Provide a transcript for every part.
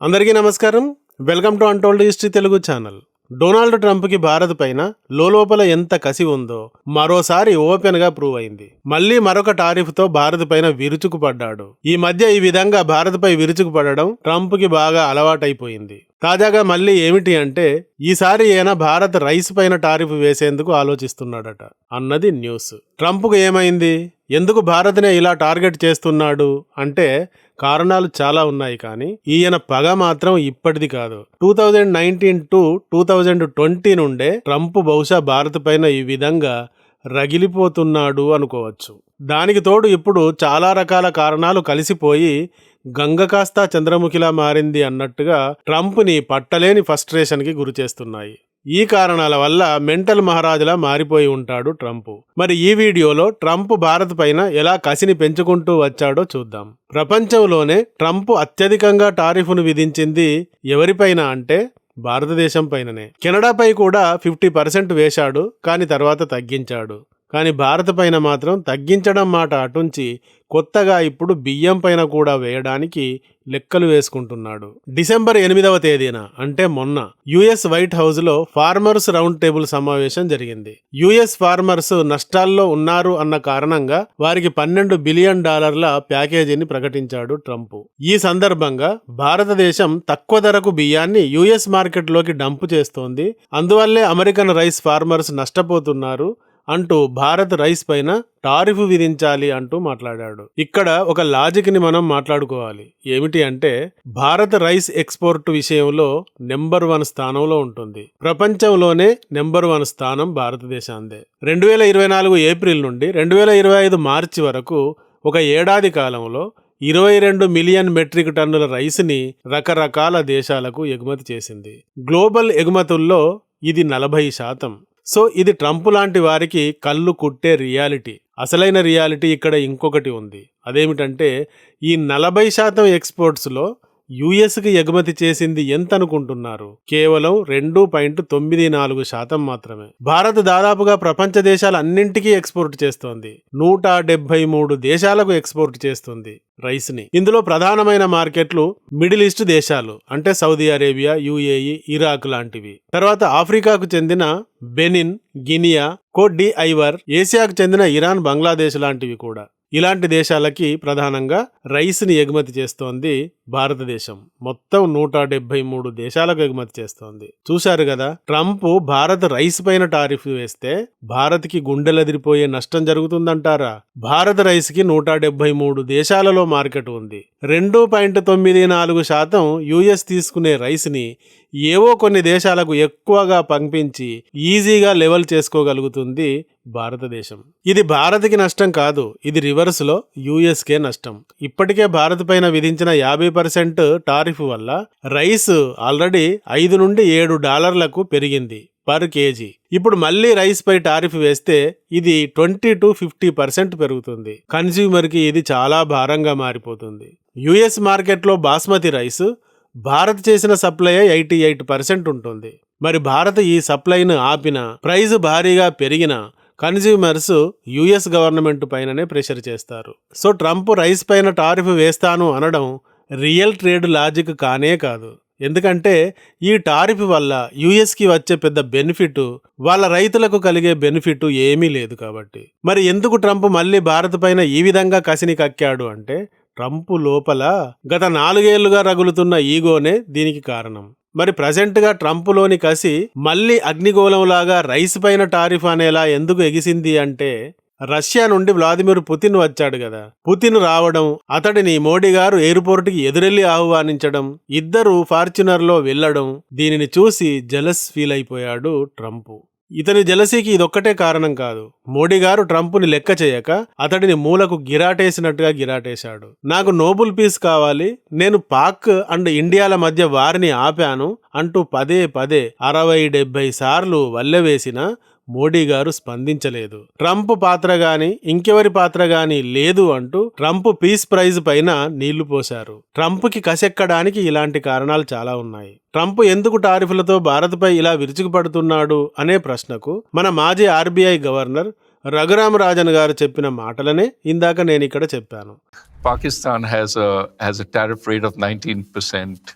అందరికీ నమస్కారం. Welcome to untold history Telugu channel. Donald ట్రంప్కి Bharat పైన లోపల ఎంత కసి ఉందో మరోసారి ఓపెన్గా ప్రూవ్ అయింది. మళ్ళీ మరొక టారిఫ్తో భారత్ పైన విరుచుకుపడ్డాడు. ఈ మధ్య ఈ విధంగా భారత్పై విరుచుకుపడడం ట్రంప్కి బాగా అలవాటైపోయింది. తాజాగా మళ్ళీ ఏమిటి అంటే ఈసారి ఈయన భారత్ రైస్ పైన టారిఫ్ వేసేందుకు ఆలోచిస్తున్నాడట అన్నది న్యూస్. ట్రంప్కు ఏమైంది? ఎందుకు భారత్నే ఇలా టార్గెట్ చేస్తున్నాడు? అంటే కారణాలు చాలా ఉన్నాయి కానీ ఈయన పగ మాత్రం ఇప్పటిది కాదు. Two thousand nineteen to two thousand twenty నుండే ట్రంప్ బహుశా భారత్ పైన ఈ విధంగా రగిలిపోతున్నాడు అనుకోవచ్చు. దానికి తోడు ఇప్పుడు చాలా రకాల కారణాలు కలిసిపోయి గంగ కాస్త చంద్రముఖిలా మారింది అన్నట్టుగా ట్రంప్ని పట్టలేని ఫస్ట్రేషన్కి గురి చేస్తున్నాయి. ఈ కారణాల వల్ల మెంటల్ మహారాజులా మారిపోయి ఉంటాడు ట్రంప్. మరి ఈ వీడియోలో ట్రంప్ భారత్ పైన ఎలా కసిని పెంచుకుంటూ వచ్చాడో చూద్దాం. ప్రపంచంలోనే ట్రంప్ అత్యధికంగా టారిఫ్ను విధించింది ఎవరిపైన అంటే భారతదేశం పైననే. కెనడాపై కూడా ఫిఫ్టీ పర్సెంట్ వేశాడు కానీ తర్వాత తగ్గించాడు. కానీ భారత్ పైన మాత్రం తగ్గించడం మాట అటుంచి కొత్తగా ఇప్పుడు బియ్యం పైన కూడా వేయడానికి లెక్కలు వేసుకుంటున్నాడు. డిసెంబర్ ఎనిమిదవ తేదీన అంటే మొన్న యుఎస్ వైట్ హౌస్లో ఫార్మర్స్ రౌండ్ టేబుల్ సమావేశం జరిగింది. యుఎస్ ఫార్మర్స్ నష్టాల్లో ఉన్నారు అన్న కారణంగా వారికి పన్నెండు బిలియన్ డాలర్ల ప్యాకేజీని ప్రకటించాడు ట్రంప్. ఈ సందర్భంగా భారతదేశం తక్కువ ధరకు బియ్యాన్ని యుఎస్ మార్కెట్లోకి డంప్ చేస్తోంది. అందువల్లే అమెరికన్ రైస్ ఫార్మర్స్ నష్టపోతున్నారు. అంటూ భారత్ రైస్ పైన టారిఫ్ విధించాలి అంటూ మాట్లాడాడు. ఇక్కడ ఒక లాజిక్ని మనం మాట్లాడుకోవాలి. ఏమిటి అంటే భారత్ రైస్ ఎక్స్పోర్ట్ విషయంలో నెంబర్ వన్ స్థానంలో ఉంటుంది. ప్రపంచంలోనే నెంబర్ వన్ స్థానం భారతదేశాందే రెండు వేల ఇరవై నాలుగు ఏప్రిల్ నుండి రెండు వేల ఇరవై ఐదు మార్చి వరకు ఒక ఏడాది కాలంలో ఇరవై రెండు మిలియన్ మెట్రిక్ టన్నుల రైస్ని రకరకాల దేశాలకు ఎగుమతి చేసింది. గ్లోబల్ ఎగుమతుల్లో ఇది నలభై శాతం. సో ఇది ట్రంప్ లాంటి వారికి కళ్ళు కుట్టే రియాలిటీ. అసలైన రియాలిటీ ఇక్కడ ఇంకొకటి ఉంది. అదేమిటంటే ఈ నలభై శాతం ఎక్స్పోర్ట్స్లో యుఎస్కి ఎగుమతి చేసింది ఎంత అనుకుంటున్నారు కేవలం రెండు పాయింట్ తొమ్మిది నాలుగు శాతం మాత్రమే. భారత్ దాదాపుగా ప్రపంచ దేశాలన్నింటికీ ఎక్స్పోర్ట్ చేస్తోంది. నూట డెబ్బై మూడు దేశాలకు ఎక్స్పోర్ట్ చేస్తుంది రైస్ని ఇందులో ప్రధానమైన మార్కెట్లు మిడిల్ ఈస్ట్ దేశాలు అంటే సౌదీ అరేబియా యుఏఈ ఇరాక్ లాంటివి. తర్వాత ఆఫ్రికాకు చెందిన Benin Guinea Cote d' Ivoire ఏసియాకు చెందిన ఇరాన్ బంగ్లాదేశ్ లాంటివి కూడా. ఇలాంటి దేశాలకి ప్రధానంగా రైస్ని ఎగుమతి చేస్తోంది భారతదేశం. మొత్తం నూట డెబ్బై మూడు దేశాలకు ఎగుమతి చేస్తోంది. చూశారు కదా ట్రంప్ భారత్ రైస్ పైన టారిఫ్ వేస్తే భారత్కి గుండెలదిరిపోయే నష్టం జరుగుతుందంటారా? భారత రైస్కి నూట డెబ్బై మూడు దేశాలలో మార్కెట్ ఉంది. రెండు పాయింట్ తొమ్మిది నాలుగు శాతం యుఎస్ తీసుకునే రైస్ని ఏవో కొన్ని దేశాలకు ఎక్కువగా పంపించి ఈజీగా లెవెల్ చేసుకోగలుగుతుంది భారతదేశం. ఇది భారత్కి నష్టం కాదు ఇది రివర్స్లో యుఎస్కే నష్టం. ఇప్పటికే భారత్ పైన విధించిన యాభై పర్సెంట్ టారిఫ్ వల్ల రైస్ ఆల్రెడీ ఐదు నుండి ఏడు డాలర్లకు పెరిగింది పర్ కేజీ. ఇప్పుడు మళ్ళీ రైస్ పై టారిఫ్ వేస్తే ఇది ట్వంటీ టు ఫిఫ్టీ పర్సెంట్ పెరుగుతుంది. కన్జ్యూమర్కి ఇది చాలా భారంగా మారిపోతుంది. యుఎస్ మార్కెట్లో బాస్మతి రైస్ భారత్ చేసిన సప్లై ఎయిటీ ఎయిట్ పర్సెంట్ ఉంటుంది. మరి భారత్ ఈ సప్లైను ఆపిన ప్రైజ్ భారీగా పెరిగిన కన్జ్యూమర్స్ యుఎస్ గవర్నమెంట్ పైననే ప్రెషర్ చేస్తారు. సో ట్రంప్ రైస్ పైన టారిఫ్ వేస్తాను అనడం రియల్ ట్రేడ్ లాజిక్ కానే కాదు. ఎందుకంటే ఈ టారిఫ్ వల్ల యుఎస్కి వచ్చే పెద్ద బెనిఫిట్ వాళ్ళ రైతులకు కలిగే బెనిఫిట్ ఏమీ లేదు కాబట్టి. మరి ఎందుకు ట్రంప్ మళ్ళీ భారత్ పైన ఈ విధంగా కసిని కక్కాడు అంటే ట్రంప్ లోపల గత నాలుగేళ్ళుగా రగులుతున్న ఈగోనే దీనికి కారణం. మరి ప్రజెంట్గా ట్రంప్లోని కసి మళ్ళీ అగ్నిగోళంలాగా రైస్ పైన టారిఫ్ అనేలా ఎందుకు ఎగిసింది అంటే రష్యా నుండి వ్లాదిమిర్ పుతిన్ వచ్చాడు కదా పుతిన్ రావడం అతడిని మోడీ గారు ఎయిర్పోర్ట్కి ఎదురెళ్ళి ఆహ్వానించడం ఇద్దరు ఫార్చునర్లో వెళ్ళడం దీనిని చూసి జలస్ ఫీల్ అయిపోయాడు ట్రంప్. ఇతని జలసీకి ఇదొక్కటే కారణం కాదు. మోడీ గారు ట్రంప్ని లెక్క చేయక అతడిని మూలకు గిరాటేసినట్టుగా గిరాటేశాడు. నాకు నోబుల్ పీస్ కావాలి నేను పాక్ అండ్ ఇండియాల మధ్య వారిని ఆపాను అంటూ పదే పదే అరవై డెబ్బై సార్లు వల్లెవేసిన మోడీ గారు స్పందించలేదు ట్రంప్ పాత్ర గాని ఇంకెవరి పాత్ర గాని లేదు అంటూ ట్రంప్ పీస్ ప్రైజ్ పైన నీళ్ళు పోశారు ట్రంప్కి కసెక్కడానికి ఇలాంటి కారణాలు చాలా ఉన్నాయి ట్రంప్ ఎందుకు టారిఫ్లతో భారత్పై ఇలా విరుచుకుపడుతున్నాడు అనే ప్రశ్నకు మన మాజీ ఆర్బీఐ గవర్నర్ రఘురామ రాజన్ గారు చెప్పిన మాటలనే ఇందాక నేను ఇక్కడ చెప్పాను Pakistan has a has a tariff rate of 19%.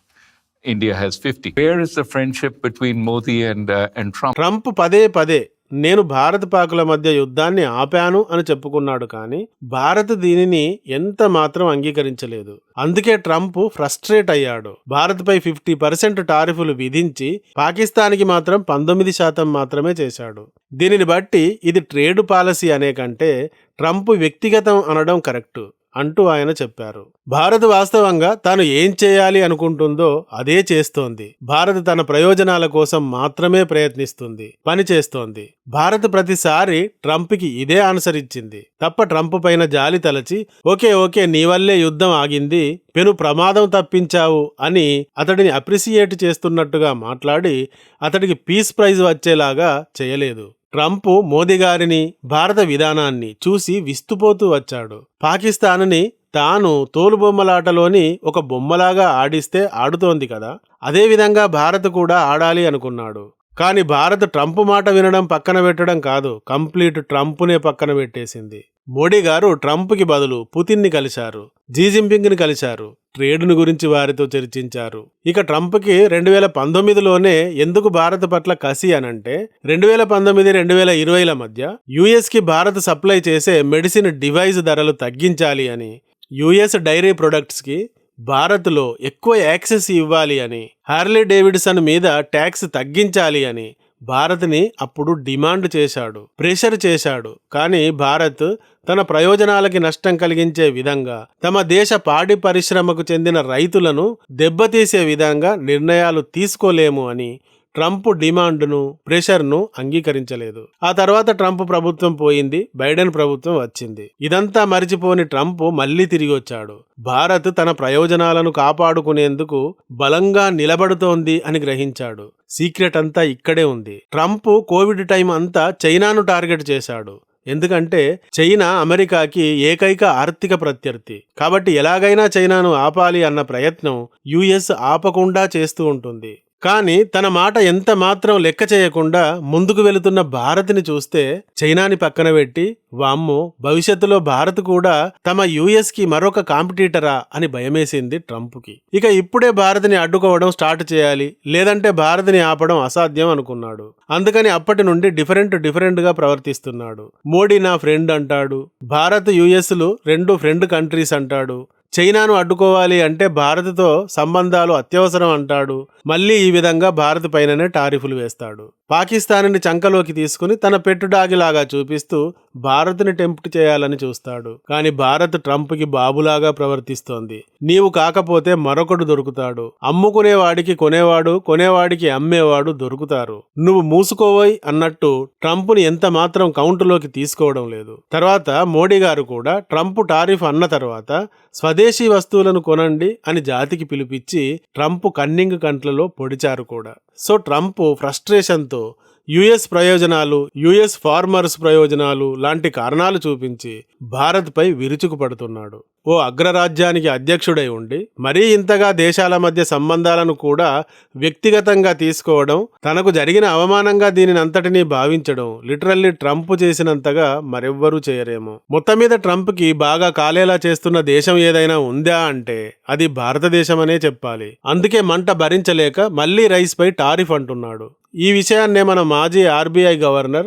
India has 50. Where is the friendship between Modi and uh, and Trump? Trump పదే పదే నేను భారత పాకుల మధ్య యుద్ధాన్ని ఆపాను అని చెప్పుకున్నాడు కానీ భారత్ దీనిని ఎంత మాత్రం అంగీకరించలేదు. అందుకే ట్రంప్ ఫ్రస్ట్రేట్ అయ్యాడు. భారత్పై ఫిఫ్టీ పర్సెంట్ టారిఫులు విధించి పాకిస్తాన్కి మాత్రం పంతొమ్మిది శాతం మాత్రమే చేశాడు. దీనిని బట్టి ఇది ట్రేడ్ పాలసీ అనే కంటే ట్రంప్ వ్యక్తిగతం అనడం కరెక్టు. అంటూ ఆయన చెప్పారు. భారత్ వాస్తవంగా తాను ఏం చేయాలి అనుకుంటుందో అదే చేస్తోంది. భారత్ తన ప్రయోజనాల కోసం మాత్రమే ప్రయత్నిస్తుంది పని చేస్తోంది. భారత్ ప్రతిసారి ట్రంప్కి ఇదే ఆన్సర్ ఇచ్చింది. తప్ప ట్రంప్ పైన జాలి తలచి ఓకే ఓకే నీ వల్లే యుద్ధం ఆగింది పెను ప్రమాదం తప్పించావు అని అతడిని అప్రిసియేట్ చేస్తున్నట్టుగా మాట్లాడి అతడికి పీస్ ప్రైజ్ వచ్చేలాగా చేయలేదు. ట్రంప్ మోదీ గారిని భారత విధానాన్ని చూసి విస్తుపోతూ వచ్చాడు. పాకిస్తాన్ని తాను తోలుబొమ్మలాటలోని ఒక బొమ్మలాగా ఆడిస్తే ఆడుతోంది కదా. అదేవిధంగా భారత్ కూడా ఆడాలి అనుకున్నాడు. కానీ భారత్ ట్రంప్ మాట వినడం పక్కన పెట్టడం కాదు కంప్లీట్ ట్రంప్నే పక్కన పెట్టేసింది. మోడీ గారు ట్రంప్కి బదులు పుతిన్ని కలిశారు జింపింగ్ని కలిశారు ట్రేడ్ను గురించి వారితో చర్చించారు. ఇక ట్రంప్కి రెండు వేల పంతొమ్మిదిలోనే ఎందుకు భారత్ పట్ల కసి అనంటే రెండు వేల పంతొమ్మిది రెండు వేల ఇరవైల మధ్య యుఎస్కి భారత్ సప్లై చేసే మెడిసిన్ డివైస్ ధరలు తగ్గించాలి అని యుఎస్ డైరీ ప్రొడక్ట్స్కి భారత్లో ఎక్కువ యాక్సెస్ ఇవ్వాలి అని హార్లీ డేవిడ్సన్ మీద ట్యాక్స్ తగ్గించాలి అని భారత్ని అప్పుడు డిమాండ్ చేశాడు ప్రెషర్ చేశాడు. కానీ భారత్ తన ప్రయోజనాలకి నష్టం కలిగించే విధంగా తమ దేశ పాడి పరిశ్రమకు చెందిన రైతులను దెబ్బతీసే విధంగా నిర్ణయాలు తీసుకోలేము అని ట్రంప్ డిమాండ్ను ప్రెషర్ను అంగీకరించలేదు. ఆ తర్వాత ట్రంప్ ప్రభుత్వం పోయింది బైడెన్ ప్రభుత్వం వచ్చింది. ఇదంతా మరిచిపోని ట్రంప్ మళ్ళీ తిరిగి వచ్చాడు. భారత్ తన ప్రయోజనాలను కాపాడుకునేందుకు బలంగా నిలబడుతోంది అని గ్రహించాడు. సీక్రెట్ అంతా ఇక్కడే ఉంది. ట్రంప్ కోవిడ్ టైం అంతా చైనాను టార్గెట్ చేశాడు. ఎందుకంటే చైనా అమెరికాకి ఏకైక ఆర్థిక ప్రత్యర్థి. కాబట్టి ఎలాగైనా చైనాను ఆపాలి అన్న ప్రయత్నం యుఎస్ ఆపకుండా చేస్తూ ఉంటుంది. కానీ తన మాట ఎంత మాత్రం లెక్క చేయకుండా ముందుకు వెళుతున్న భారత్ని చూస్తే చైనాని పక్కన పెట్టి వామ్మో భవిష్యత్తులో భారత్ కూడా తమ యుఎస్కి మరొక కాంపిటీటరా అని భయమేసింది ట్రంప్కి. ఇక ఇప్పుడే భారత్ని అడ్డుకోవడం స్టార్ట్ చేయాలి లేదంటే భారత్ని ఆపడం అసాధ్యం అనుకున్నాడు. అందుకని అప్పటి నుండి డిఫరెంట్ డిఫరెంట్గా ప్రవర్తిస్తున్నాడు. మోడీ నా ఫ్రెండ్ అంటాడు. భారత్ యుఎస్లు రెండు ఫ్రెండ్ కంట్రీస్ అంటాడు. చైనాను అడ్డుకోవాలి అంటే భారత్తో సంబంధాలు అత్యవసరం అంటాడు. మళ్ళీ ఈ విధంగా భారత్ పైననే టారిఫులు వేస్తాడు. పాకిస్తాన్ని చంకలోకి తీసుకుని తన పెట్టుడాగిలాగా చూపిస్తూ భారత్ని టెంప్ట్ చేయాలని చూస్తాడు. కానీ భారత్ ట్రంప్కి బాబులాగా ప్రవర్తిస్తోంది. నీవు కాకపోతే మరొకడు దొరుకుతాడు. అమ్ముకునేవాడికి కొనేవాడు కొనేవాడికి అమ్మేవాడు దొరుకుతారు. నువ్వు మూసుకోవోయ్ అన్నట్టు ట్రంప్ని ఎంత మాత్రం కౌంటులోకి తీసుకోవడం లేదు. తర్వాత మోడీ గారు కూడా ట్రంప్ టారిఫ్ అన్న తర్వాత స్వదేశీ వస్తువులను కొనండి అని జాతికి పిలిపించి ట్రంప్ కన్నింగ్ కంట్లలో పొడిచారు కూడా. సో ట్రంప్ ఫ్రస్ట్రేషన్తో యుఎస్ ప్రయోజనాలు యుఎస్ ఫార్మర్స్ ప్రయోజనాలు లాంటి కారణాలు చూపించి భారత్పై విరుచుకుపడుతున్నాడు. ఓ అగ్రరాజ్యానికి అధ్యక్షుడై ఉండి మరీ ఇంతగా దేశాల మధ్య సంబంధాలను కూడా వ్యక్తిగతంగా తీసుకోవడం తనకు జరిగిన అవమానంగా దీనిని అంతటినీ భావించడం లిటరల్లీ ట్రంప్ చేసినంతగా మరెవ్వరూ చేయరేమో. మొత్తం మీద ట్రంప్కి బాగా కాలేలా చేస్తున్న దేశం ఏదైనా ఉందా అంటే అది భారతదేశమనే చెప్పాలి. అందుకే మంట భరించలేక మళ్ళీ రైస్పై టారిఫ్ అంటున్నాడు. ఈ విషయాన్నే మన మాజీ ఆర్బీఐ గవర్నర్